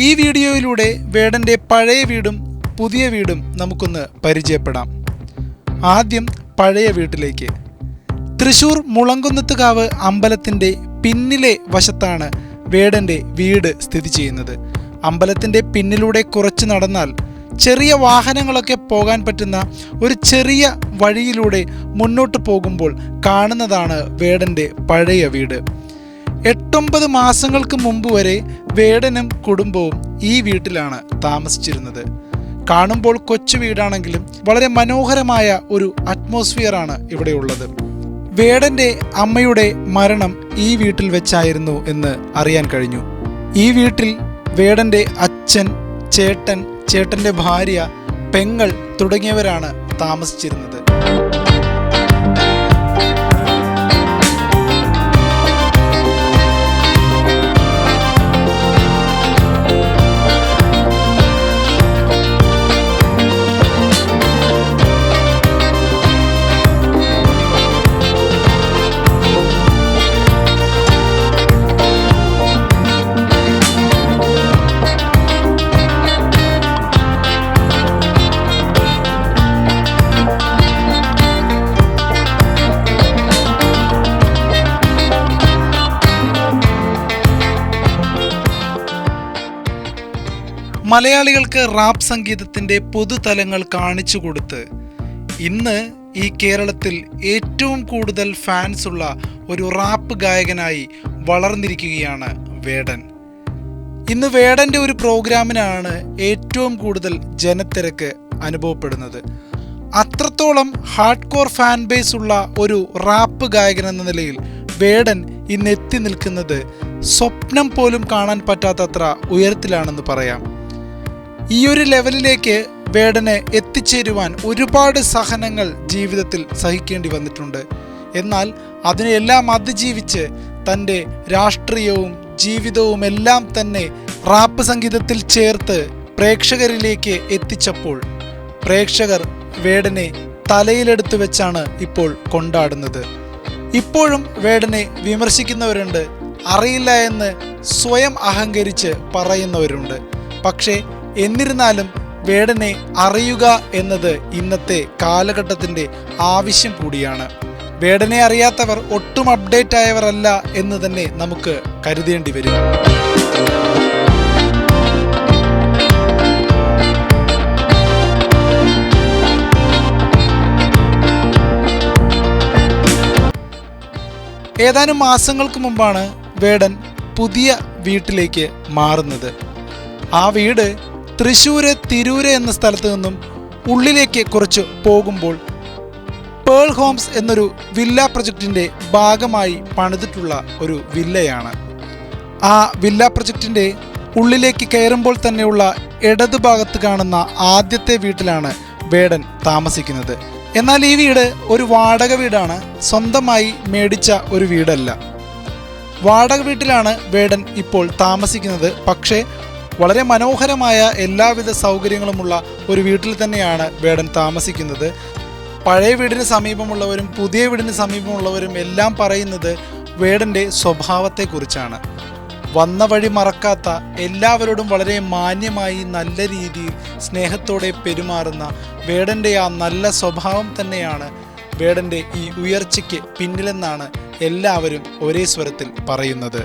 ഈ വീഡിയോയിലൂടെ വേടന്റെ പഴയ വീടും പുതിയ വീടും നമുക്കൊന്ന് പരിചയപ്പെടാം. ആദ്യം പഴയ വീട്ടിലേക്ക്. തൃശൂർ മുളങ്കുന്നത്തുകാവ് അമ്പലത്തിന്റെ പിന്നിലെ വശത്താണ് വേടന്റെ വീട് സ്ഥിതി ചെയ്യുന്നത്. അമ്പലത്തിന്റെ പിന്നിലൂടെ കുറച്ച് നടന്നാൽ ചെറിയ വാഹനങ്ങളൊക്കെ പോകാൻ പറ്റുന്ന ഒരു ചെറിയ വഴിയിലൂടെ മുന്നോട്ട് പോകുമ്പോൾ കാണുന്നതാണ് വേടന്റെ പഴയ വീട്. എട്ടൊമ്പത് മാസങ്ങൾക്ക് മുമ്പ് വരെ വേടനും കുടുംബവും ഈ വീട്ടിലാണ് താമസിച്ചിരുന്നത്. കാണുമ്പോൾ കൊച്ചു വീടാണെങ്കിലും വളരെ മനോഹരമായ ഒരു അറ്റ്മോസ്ഫിയറാണ് ഇവിടെയുള്ളത് വേടന്റെ അമ്മയുടെ മരണം ഈ വീട്ടിൽ വെച്ചായിരുന്നു എന്ന് അറിയാൻ കഴിഞ്ഞു. ഈ വീട്ടിൽ വേടന്റെ അച്ഛൻ ചേട്ടൻ ചേട്ടന്റെ ഭാര്യ പെങ്ങൾ തുടങ്ങിയവരാണ് താമസിച്ചിരുന്നത്. മലയാളികൾക്ക് റാപ്പ് സംഗീതത്തിന്റെ പൊതുതലങ്ങൾ കാണിച്ചു കൊടുത്ത് ഇന്ന് ഈ കേരളത്തിൽ ഏറ്റവും കൂടുതൽ ഫാൻസ് ഉള്ള ഒരു റാപ്പ് ഗായകനായി വളർന്നിരിക്കുകയാണ് വേടൻ. ഇന്ന് വേടന്റെ ഒരു പ്രോഗ്രാമിനാണ് ഏറ്റവും കൂടുതൽ ജനത്തിരക്ക് അനുഭവപ്പെടുന്നത്. അത്രത്തോളം ഹാർഡ് കോർ ഫാൻ ബേസ് ഉള്ള ഒരു റാപ്പ് ഗായകൻ എന്ന നിലയിൽ വേടൻ ഇന്ന് എത്തി നിൽക്കുന്നത് സ്വപ്നം പോലും കാണാൻ പറ്റാത്തത്ര ഉയരത്തിലാണെന്ന് പറയാം. ഈ ഒരു ലെവലിലേക്ക് വേടനെ എത്തിച്ചേരുവാൻ ഒരുപാട് സഹനങ്ങൾ ജീവിതത്തിൽ സഹിക്കേണ്ടി വന്നിട്ടുണ്ട്. എന്നാൽ അതിനെല്ലാം അതിജീവിച്ച് തന്റെ രാഷ്ട്രീയവും ജീവിതവും എല്ലാം തന്നെ റാപ്പ് സംഗീതത്തിൽ ചേർത്ത് പ്രേക്ഷകരിലേക്ക് എത്തിച്ചപ്പോൾ പ്രേക്ഷകർ വേടനെ തലയിലെടുത്തു വെച്ചാണ് ഇപ്പോൾ കൊണ്ടാടുന്നത്. ഇപ്പോഴും വേടനെ വിമർശിക്കുന്നവരുണ്ട് അറിയില്ല എന്ന് സ്വയം അഹങ്കരിച്ച് പറയുന്നവരുണ്ട്. പക്ഷേ എന്നിരുന്നാലും വേടനെ അറിയുക എന്നത് ഇന്നത്തെ കാലഘട്ടത്തിന്റെ ആവശ്യം കൂടിയാണ്. വേടനെ അറിയാത്തവർ ഒട്ടും അപ്ഡേറ്റ് ആയവരല്ല എന്ന് തന്നെ നമുക്ക് കരുതേണ്ടി വരും. ഏതാനും മാസങ്ങൾക്ക് മുമ്പാണ് വേടൻ പുതിയ വീട്ടിലേക്ക് മാറുന്നത്. ആ വീട് തൃശ്ശൂര് തിരൂര് എന്ന സ്ഥലത്ത് നിന്നും ഉള്ളിലേക്ക് കുറച്ച് പോകുമ്പോൾ പേൾ ഹോംസ് എന്നൊരു വില്ല പ്രൊജക്റ്റിന്റെ ഭാഗമായി പണിതിട്ടുള്ള ഒരു വില്ലയാണ്. ആ വില്ല പ്രൊജക്റ്റിന്റെ ഉള്ളിലേക്ക് കയറുമ്പോൾ തന്നെയുള്ള ഇടതു ഭാഗത്ത് കാണുന്ന ആദ്യത്തെ വീട്ടിലാണ് വേടൻ താമസിക്കുന്നത്. എന്നാൽ ഈ വീട് ഒരു വാടക വീടാണ് സ്വന്തമായി മേടിച്ച ഒരു വീടല്ല. വാടക വീട്ടിലാണ് വേടൻ ഇപ്പോൾ താമസിക്കുന്നത്. പക്ഷേ വളരെ മനോഹരമായ എല്ലാവിധ സൗകര്യങ്ങളുമുള്ള ഒരു വീട്ടിൽ തന്നെയാണ് വേടൻ താമസിക്കുന്നത്. പഴയ വീടിന് സമീപമുള്ളവരും പുതിയ വീടിന് സമീപമുള്ളവരും എല്ലാം പറയുന്നത് വേടന്റെ സ്വഭാവത്തെക്കുറിച്ചാണ്. വന്ന വഴി മറക്കാത്ത എല്ലാവരോടും വളരെ മാന്യമായി നല്ല രീതിയിൽ സ്നേഹത്തോടെ പെരുമാറുന്ന വേടന്റെ ആ നല്ല സ്വഭാവം തന്നെയാണ് വേടന്റെ ഈ ഉയർച്ചയ്ക്ക് പിന്നിലെന്നാണ് എല്ലാവരും ഒരേ സ്വരത്തിൽ പറയുന്നത്.